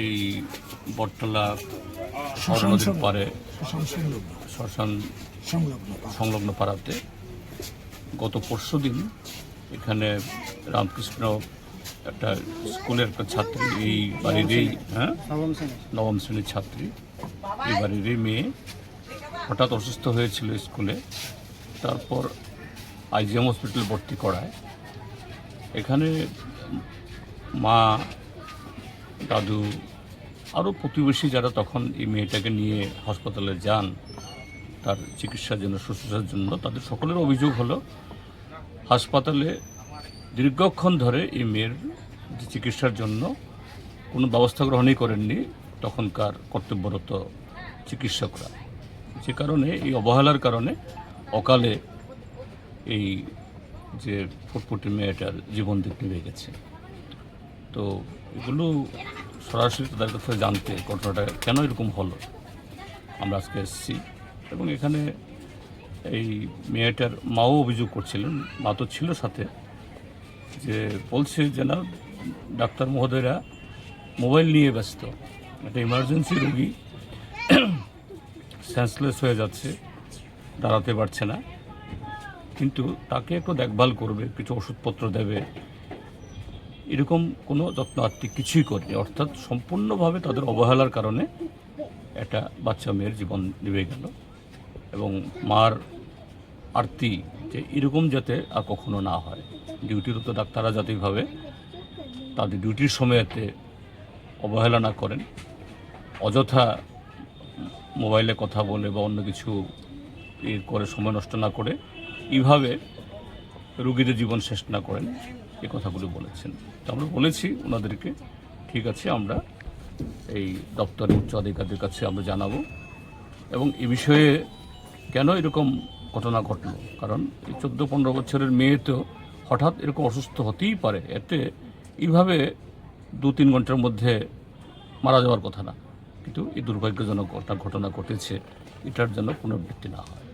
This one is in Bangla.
এই বটতলা নদীর পারে শ্মশান সংলগ্ন। শ্মশান সংলগ্ন পাড়াতে গত পরশু দিন এখানে রামকৃষ্ণ একটা স্কুলের একটা ছাত্রী এই বাড়িরই হ্যাঁ? নবম শ্রেণির ছাত্রী এই বাড়িরই মেয়ে হঠাৎ অসুস্থ হয়েছিল স্কুলে। তারপর আইজিএম হসপিটালে ভর্তি করায়। এখানে মা দাদু আরও প্রতিবেশী যারা তখন এই মেয়েটাকে নিয়ে হাসপাতালে যান, তার চিকিৎসার জন্য, শুশ্রূষার জন্য, তাদের সকলের অভিযোগ হলো, হাসপাতালে দীর্ঘক্ষণ ধরে এই মেয়ের যে চিকিৎসার জন্য কোনো ব্যবস্থা গ্রহণই করেননি তখনকার কর্তব্যরত চিকিৎসকরা। যে কারণে, এই অবহেলার কারণে অকালে এই যে ফুটফুটি মেয়েটার জীবন দিক নেমে গেছে। তো এগুলো সরাসরি তাদের কাছে জানতে ঘটনাটা কেন এরকম হলো? আমরা আজকে এসেছি এবং এখানে এই মেয়েটার মাও অভিযোগ করছিলেন, মা তো ছিল সাথে, যে বলছে যে না, ডাক্তার মহোদয়রা মোবাইল নিয়ে ব্যস্ত, একটা ইমার্জেন্সি রোগী সেন্সলেস হয়ে যাচ্ছে, দাঁড়াতে পারছে না, কিন্তু তাকে একটু দেখভাল করবে, কিছু ওষুধপত্র দেবে এরকম কোনো যত্ন আত্মিক কিছুই করেনি। অর্থাৎ সম্পূর্ণভাবে তাদের অবহেলার কারণে একটা বাচ্চা মেয়ের জীবন নিভে গেল এবং মার আরতি যে এরকম যাতে আর কখনো না হয়। ডিউটিরত ডাক্তাররা যাতেভাবে তাদের ডিউটির সময়তে অবহেলা না করেন। অযথা মোবাইলে কথা বলে বা অন্য কিছু করে, সময় নষ্ট না করে, এইভাবে রুগীদের জীবন শেষ না করেন এই কথাগুলো বলেছেন। তো আমরা বলেছি ওনাদেরকে, ঠিক আছে, আমরা এই দপ্তরের উচ্চ আধিকারিকের কাছে আমরা জানাব। এবং এ বিষয়ে কেন এরকম ঘটনা ঘটলো? কারণ এই চোদ্দ পনেরো বছরের মেয়ে তো হঠাৎ এরকম অসুস্থ হতেই পারে, এতে এইভাবে দু তিন ঘণ্টার মধ্যে মারা যাওয়ার কথা না। কিন্তু এই দুর্ভাগ্যজনক ঘটনা ঘটনা ঘটেছে, এটার জন্য পুনরাবৃত্তি না হয়।